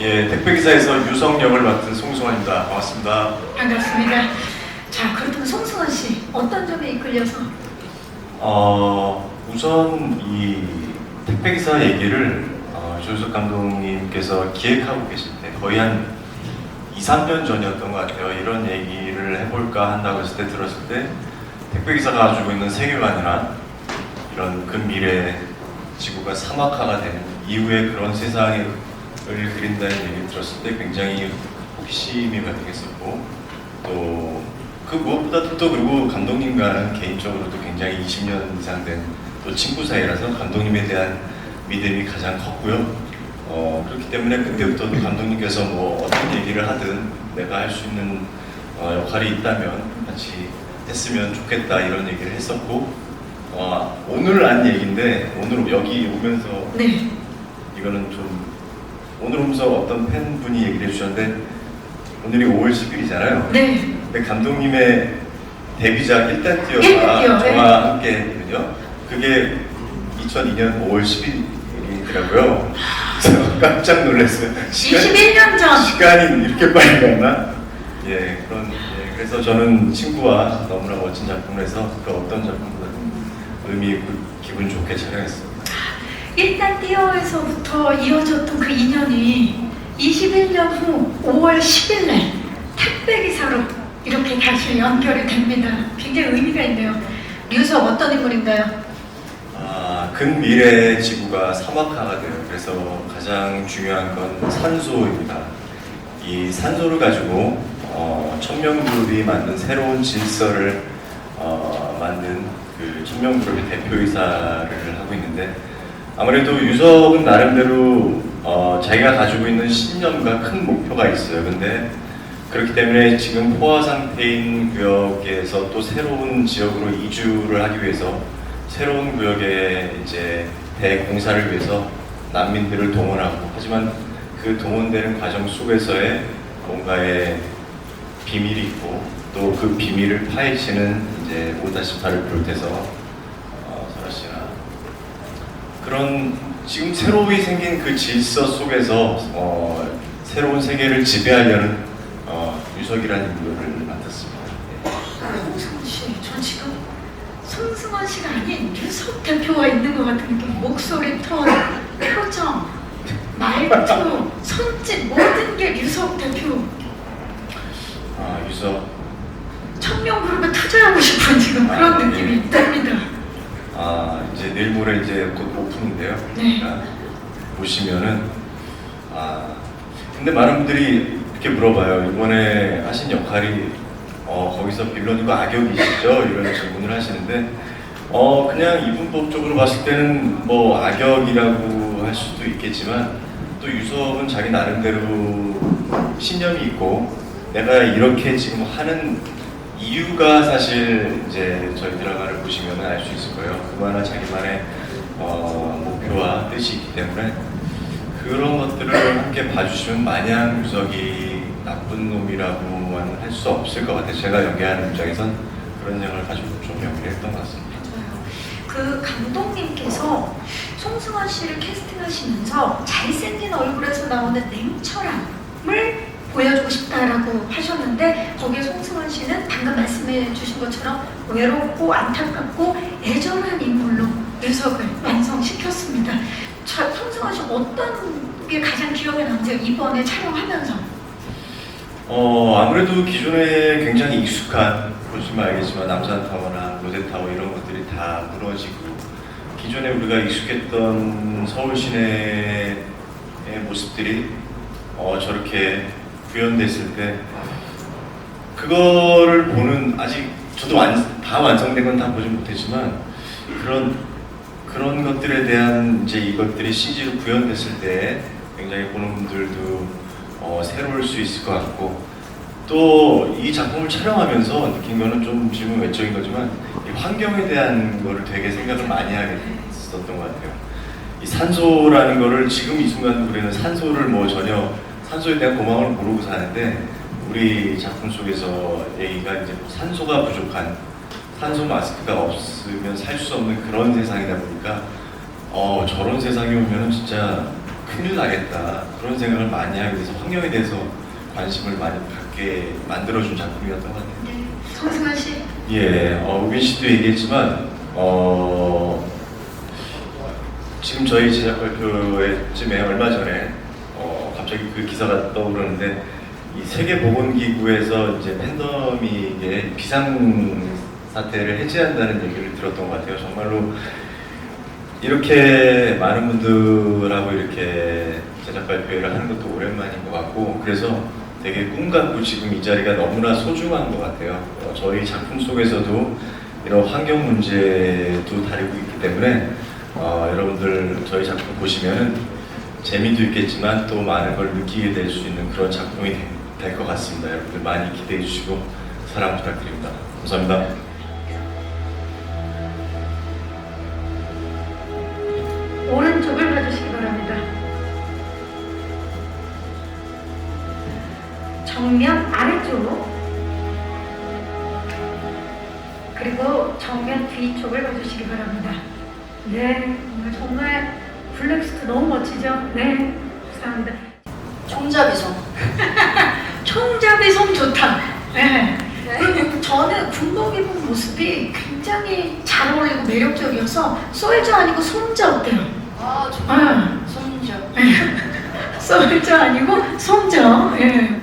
예, 택배기사에서 유성 역을 맡은 송승환입니다. 반갑습니다. 반갑습니다. 자, 그렇다면 송승헌 씨 어떤 점에 이끌려서 어, 우선 이 택배기사 얘기를 어, 조수석 감독님께서 기획하고 계실 때 거의 한 2, 3년 전이었던 것 같아요. 이런 얘기를 해볼까 한다고 했을 때 들었을 때 택배기사가 가지고 있는 세계관이나 이런 근미래 지구가 사막화가 되는 이후에 그런 세상 을 그린다는 얘기를 들었을 때 굉장히 호기심이 가득했었고 또 그 무엇보다도 또 그리고 감독님과는 개인적으로도 굉장히 20년 이상 된 또 친구 사이라서 감독님에 대한 믿음이 가장 컸고요. 어, 그렇기 때문에 그때부터 도 감독님께서 뭐 어떤 얘기를 하든 내가 할 수 있는 어, 역할이 있다면 같이 했으면 좋겠다 이런 얘기를 했었고 어, 오늘 안 얘기인데 오늘 여기 오면서 네, 이거는 좀 오늘 오면서 어떤 팬분이 얘기를 해주셨는데 오늘이 5월 10일이잖아요. 네, 근데 감독님의 데뷔작 1단 일단 뛰어가 뛰어, 네. 저와 함께 했거든요. 그게 2002년 5월 10일이더라고요. 그래서 깜짝 놀랐어요. 시간, 21년 전 시간이 이렇게 빨리 갔나? 예, 그런, 예, 그래서 저는 친구와 너무나 멋진 작품을 해서 그 어떤 작품보다 의미 있고 기분 좋게 촬영했습니다. 일단 띄어에서부터 이어졌던 그 인연이 21년 후 5월 10일 날 택배 기사로 이렇게 다시 연결이 됩니다. 굉장히 의미가 있네요. 류석 어떤 인물인가요? 아, 근미래의 지구가 사막화가 돼요. 그래서 가장 중요한 건 산소입니다. 이 산소를 가지고 어, 천명그룹이 만든 새로운 질서를 어, 만든 그 천명그룹의 대표이사를 하고 있는데 아무래도 유석은 나름대로 어, 자기가 가지고 있는 신념과 큰 목표가 있어요. 근데 그렇기 때문에 지금 포화 상태인 구역에서 또 새로운 지역으로 이주를 하기 위해서 새로운 구역에 이제 대공사를 위해서 난민들을 동원하고 하지만 그 동원되는 과정 속에서의 뭔가의 비밀이 있고 또 그 비밀을 파헤치는 이제 5-8을 비롯해서 그런 지금 새로이 생긴 그 질서 속에서 어, 새로운 세계를 지배하려는 어, 유석이라는 인물을 맡았습니다. 네. 송승헌 씨, 전 지금 송승헌 씨가 아닌 류석 대표가 있는 것 같은 느낌. 목소리 톤, 표정, 말투, 손짓 모든 게 류석 대표. 아, 유석 천명그룹에 투자하고 싶은 지금 그런 아, 네. 있답니다. 아 모레 이제 곧 오픈인데요. 네. 아, 보시면은 아 근데 많은 분들이 이렇게 물어봐요. 이번에 하신 역할이 어 거기서 빌런이고 악역이시죠? 이런 질문을 하시는데 어 그냥 이분법적으로 봤을 때는 뭐 악역이라고 할 수도 있겠지만 또 유석은 자기 나름대로 신념이 있고 내가 이렇게 지금 하는 이유가 사실 이제 저희 드라마를 보시면 알 수 있을 거예요. 그만한 자기만의 어, 목표와 뜻이 있기 때문에 그런 것들을 함께 봐주시면 마냥 유석이 나쁜 놈이라고만 할수 없을 것 같아요. 제가 연기하는 입장에선 그런 영을 가지고 좀 연기를 했던 것 같습니다. 그 감독님께서 송승헌 씨를 캐스팅하시면서 잘생긴 얼굴에서 나오는 냉철함을 보여주고 싶다라고 하셨는데 씨는 방금 말씀해 주신 것처럼 외롭고 안타깝고 애절한 인물로 류석을 완성시켰습니다. 자, 씨 어떤 게 가장 기억에 남으세요? 이번에 촬영하면서? 어 아무래도 기존에 굉장히 익숙한 보시면 알겠지만 남산타워나 롯데타워 이런 것들이 다 무너지고 기존에 우리가 익숙했던 서울 시내의 모습들이 어, 저렇게 구현됐을 때 그거를 보는 아직 저도 완, 다 완성된 건 다 보지 못했지만 그런 그런 것들에 대한 이제 이것들이 CG로 구현됐을 때 굉장히 보는 분들도 어, 새로울 수 있을 것 같고 또 이 작품을 촬영하면서 느낀 거는 좀 질문 외적인 거지만 이 환경에 대한 거를 되게 생각을 많이 하게 됐었던 것 같아요. 이 산소라는 거를 지금 이 순간도 우리는 산소를 뭐 전혀 산소에 대한 고마움을 모르고 사는데 우리 작품 속에서 얘기가 이제 산소가 부족한 산소 마스크가 없으면 살 수 없는 그런 세상이다 보니까 어 저런 세상이 오면은 진짜 큰일 나겠다 그런 생각을 많이 하기 위해서 환경에 대해서 관심을 많이 갖게 만들어준 작품이었던 것 같아요. 네. 송승환 씨. 예, 어, 우빈 씨도 얘기했지만 어, 지금 저희 제작 발표쯤에 얼마 전에 어, 갑자기 그 기사가 떠오르는데 이 세계 보건기구에서 이제 팬데믹의 비상 사태를 해제한다는 얘기를 들었던 것 같아요. 정말로 이렇게 많은 분들하고 이렇게 제작 발표회를 하는 것도 오랜만인 것 같고 그래서 되게 꿈 같고 지금 이 자리가 너무나 소중한 것 같아요. 어, 저희 작품 속에서도 이런 환경 문제도 다루고 있기 때문에 어, 여러분들 저희 작품 보시면 재미도 있겠지만 또 많은 걸 느끼게 될 수 있는 그런 작품이 될 것 같습니다. 여러분들 많이 기대해 주시고 사랑 부탁드립니다. 감사합니다. 오른쪽을 봐주시기 바랍니다. 정면 아래쪽 그리고 정면 뒤쪽을 봐주시기 바랍니다. 네, 오늘 정말 블랙스트 너무 멋지죠? 네, 감사합니다. 총잡이 손. 총잡이 손 좋다. 네. 네. 그리고 저는 군복 입은 모습이 굉장히 잘 어울리고 매력적이어서 솔저 아니고 손자 어때요? 아, 정말 아. 손잡. 솔저 아니고 손자. 예.